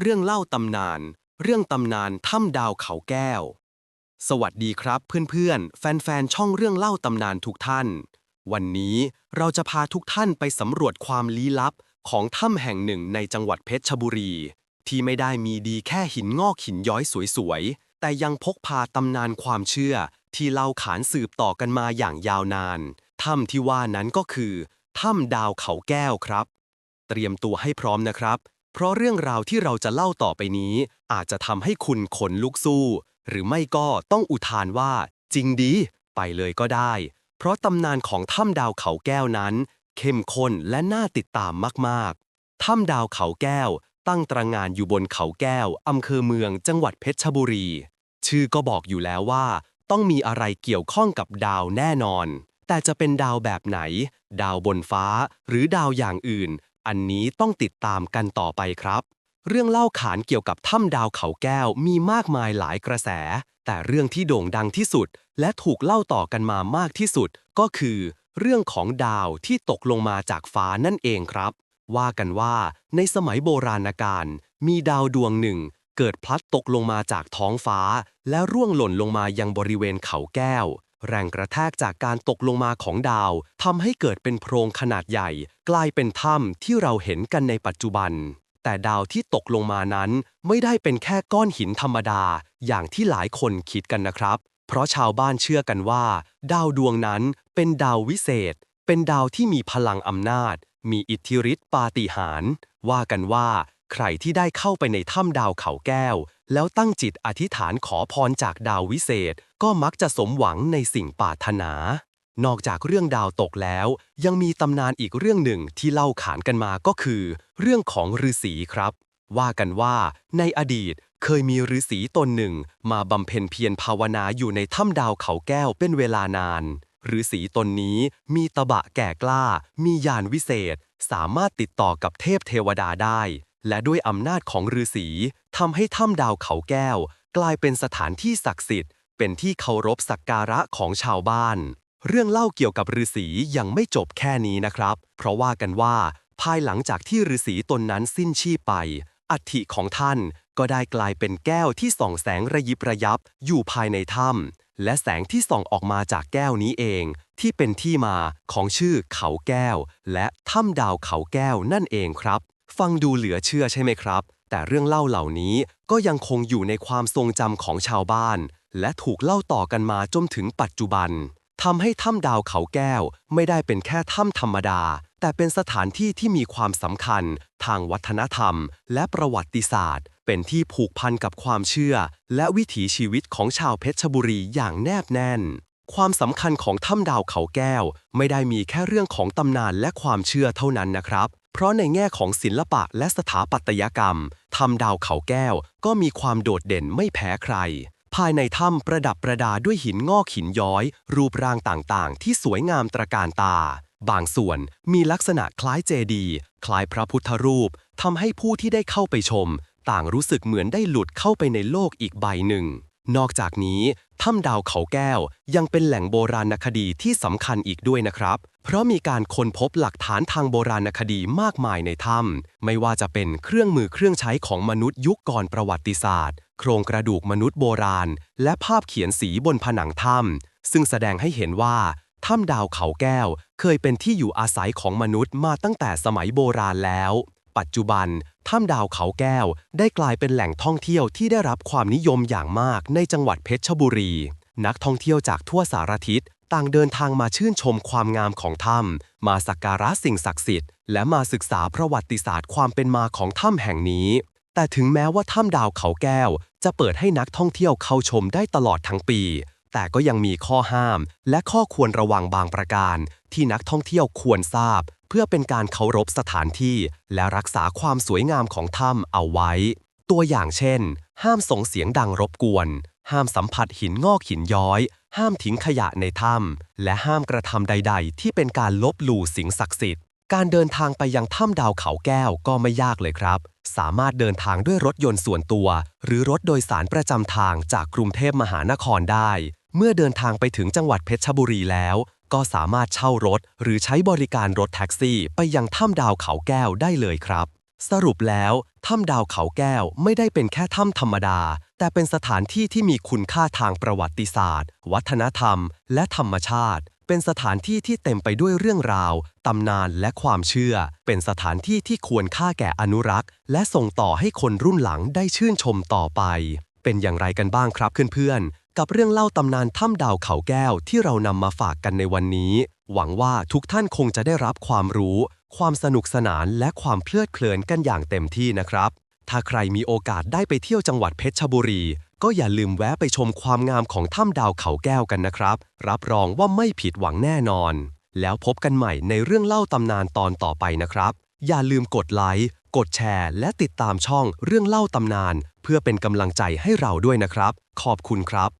เรื่องเล่าตำนาน เรื่องตำนานถ้ำดาวเขาแก้ว สวัสดีครับเพื่อนๆ แฟนๆ ช่องเรื่องเล่าตำนานทุกท่าน วันนี้เราจะพาทุกท่านไปสำรวจความลี้ลับของถ้ำแห่งหนึ่งในจังหวัดเพชรบุรี ที่ไม่ได้มีดีแค่หินงอกหินย้อยสวยๆ แต่ยังพกพาตำนานความเชื่อ ที่เล่าขานสืบต่อกันมาอย่างยาวนาน ถ้ำที่ว่านั้นก็คือถ้ำดาวเขาแก้วครับ เตรียมตัวให้พร้อมนะครับ เพราะเรื่องราวที่เราจะเล่าต่อไปนี้ อาจจะทำให้คุณขนลุกสู้ หรือไม่ก็ต้องอุทานว่า จริงดี ไปเลยก็ได้ เพราะตำนานของถ้ำดาวเขาแก้วนั้น เข้มข้นและน่าติดตามมากๆ ถ้ำดาวเขาแก้ว ตั้งตระงานอยู่บนเขาแก้วอำเภอเมืองจังหวัดเพชรบุรี ชื่อก็บอกอยู่แล้วว่า ต้องมีอะไรเกี่ยวข้องกับดาวแน่นอนแต่จะเป็นดาวแบบไหน ดาวบนฟ้าหรือดาวอย่างอื่น อันนี้ต้องติดตามกันต่อไปครับ เรื่องเล่าขานเกี่ยวกับถ้ำดาวเขาแก้วมีมากมายหลายกระแส แต่เรื่องที่โด่งดังที่สุด และถูกเล่าต่อกันมามากที่สุด ก็คือ เรื่องของดาวที่ตกลงมาจากฟ้านั่นเองครับ ว่ากันว่าในสมัยโบราณกาลมีดาวดวงหนึ่ง เกิดพลัดตกลงมาจากท้องฟ้า และร่วงหล่นลงมายังบริเวณเขาแก้ว แรงกระแทกจากการตกลงมาของดาวทำให้เกิดเป็นโพรงขนาดใหญ่ กลายเป็นถ้ำที่เราเห็นกันในปัจจุบัน แต่ดาวที่ตกลงมานั้น ไม่ได้เป็นแค่ก้อนหินธรรมดา อย่างที่หลายคนคิดกันนะครับ เพราะชาวบ้านเชื่อกันว่า ดาวดวงนั้นเป็นดาววิเศษ เป็นดาวที่มีพลังอำนาจ มีอิทธิฤทธิปาฏิหาริย์ว่ากันว่า ใครที่ได้เข้าไปในถ้ำดาวเขาแก้ว แล้วตั้งจิตอธิษฐานขอพรจากดาววิเศษ ก็มักจะสมหวังในสิ่งปรารถนา นอกจากเรื่องดาวตกแล้ว ยังมีตำนานอีกเรื่องหนึ่งที่เล่าขานกันมาก็คือ เรื่องของฤาษีครับ ว่ากันว่าในอดีตเคยมีฤาษีตนหนึ่ง มาบำเพ็ญเพียรภาวนาอยู่ในถ้ำดาวเขาแก้วเป็นเวลานานฤาษีตนนี้มีตบะแก่กล้า มีญาณวิเศษ สามารถติดต่อกับเทพเทวดาได้ และด้วยอำนาจของฤาษี ทำให้ถ้ำดาวเขาแก้ว กลายเป็นสถานที่ศักดิ์สิทธิ์ เป็นที่เคารพสักการะของชาวบ้าน เรื่องเล่าเกี่ยวกับฤาษียังไม่จบแค่นี้นะครับ เพราะว่ากันว่า ภายหลังจากที่ฤาษีตนนั้นสิ้นชีพไป อัฐิของท่านก็ได้กลายเป็นแก้วที่ส่องแสงระยิบระยับอยู่ภายในถ้ำและแสงที่ส่องออกมาจากแก้วนี้เอง ที่เป็นที่มาของชื่อเขาแก้ว และถ้ำดาวเขาแก้วนั่นเองครับ ฟังดูเหลือเชื่อใช่ไหมครับ แต่เรื่องเล่าเหล่านี้ก็ยังคงอยู่ในความทรงจำของชาวบ้าน และถูกเล่าต่อกันมาจนถึงปัจจุบันทำให้ถ้ำดาวเขาแก้วไม่ได้เป็นแค่ถ้ำธรรมดา แต่เป็นสถานที่ที่มีความสำคัญ ทางวัฒนธรรม และประวัติศาสตร์ เป็นที่ผูกพันกับความเชื่อ และวิถีชีวิตของชาวเพชรบุรีอย่างแนบแน่น ความสำคัญของถ้ำดาวเขาแก้ว ไม่ได้มีแค่เรื่องของตำนานและความเชื่อเท่านั้นนะครับ เพราะในแง่ของศิลปะและสถาปัตยกรรมถ้ำดาวเขาแก้วก็มีความโดดเด่นไม่แพ้ใคร ภายในถ้ำประดับประดาด้วยหินงอกหินย้อย รูปร่างต่างๆ ที่สวยงามตระการตา บางส่วนมีลักษณะคล้ายเจดีย์คล้ายพระพุทธรูปทำให้ผู้ที่ได้เข้าไปชม ต่างรู้สึกเหมือนได้หลุดเข้าไปในโลกอีกใบหนึ่ง นอกจากนี้ถ้ำดาวเขาแก้วยังเป็นแหล่งโบราณคดีที่สำคัญอีกด้วยนะครับ เพราะมีการค้นพบหลักฐานทางโบราณคดีมากมายในถ้ำไม่ว่าจะเป็นเครื่องมือเครื่องใช้ของมนุษย์ยุคก่อนประวัติศาสตร์ โครงกระดูกมนุษย์โบราณ และภาพเขียนสีบนผนังถ้ำซึ่งแสดงให้เห็นว่าถ้ำดาวเขาแก้ว เคยเป็นที่อยู่อาศัยของมนุษย์มาตั้งแต่สมัยโบราณแล้ว ปัจจุบัน ถ้ำดาวเขาแก้ว ได้กลายเป็นแหล่งท่องเที่ยวที่ได้รับความนิยมอย่างมากในจังหวัดเพชรบุรี นักท่องเที่ยวจากทั่วสารทิศต่างเดินทางมาชื่นชมความงามของถ้ำมาสักการะสิ่งศักดิ์สิทธิ์ และมาศึกษาประวัติศาสตร์ความเป็นมาของถ้ำแห่งนี้ แต่ถึงแม้ว่าถ้ำดาวเขาแก้ว จะเปิดให้นักท่องเที่ยวเข้าชมได้ตลอดทั้งปีแต่ก็ยังมีข้อห้ามและข้อควรระวังบางประการ ที่นักท่องเที่ยวควรทราบ พื่อเป็นการเคารพสถานที่ และรักษาความสวยงามของถ้ำเอาไว้ ตัวอย่างเช่น ห้ามส่งเสียงดังรบกวน ห้ามสัมผัสหินงอกหินย้อย ห้ามทิ้งขยะในถ้ำและห้ามกระทำใด ๆ ที่เป็นการลบหลู่สิ่งศักดิ์สิทธิ์ การเดินทางไปยังถ้ำดาวเขาแก้วก็ไม่ยากเลยครับ สามารถเดินทางด้วยรถยนต์ส่วนตัว หรือรถโดยสารประจำทางจากกรุงเทพมหานครได้เมื่อเดินทางไปถึงจังหวัดเพชรบุรีแล้ว ก็สามารถเช่ารถหรือใช้บริการรถแท็กซี่ ไปยังถ้ำดาวเขาแก้วได้เลยครับ สรุปแล้วถ้ำดาวเขาแก้วไม่ได้เป็นแค่ถ้ำธรรมดา แต่เป็นสถานที่ที่มีคุณค่าทางประวัติศาสตร์ วัฒนธรรม และธรรมชาติ เป็นสถานที่ที่เต็มไปด้วยเรื่องราว ตำนานและความเชื่อ เป็นสถานที่ที่ควรค่าแก่อนุรักษ์ และส่งต่อให้คนรุ่นหลังได้ชื่นชมต่อไปเป็นอย่างไรกันบ้างครับเพื่อนๆ กับเรื่องเล่าตำนานถ้ำดาวเขาแก้วที่เรานำมาฝากกันในวันนี้ หวังว่าทุกท่านคงจะได้รับความรู้ ความสนุกสนานและความเพลิดเพลินกันอย่างเต็มที่นะครับ ถ้าใครมีโอกาสได้ไปเที่ยวจังหวัดเพชรบุรี ก็อย่าลืมแวะไปชมความงามของถ้ำดาวเขาแก้วกันนะครับ รับรองว่าไม่ผิดหวังแน่นอน แล้วพบกันใหม่ในเรื่องเล่าตำนานตอนต่อไปนะครับ อย่าลืมกดไลค์กดแชร์และติดตามช่องเรื่องเล่าตำนาน เพื่อเป็นกำลังใจให้เราด้วยนะครับ ขอบคุณครับ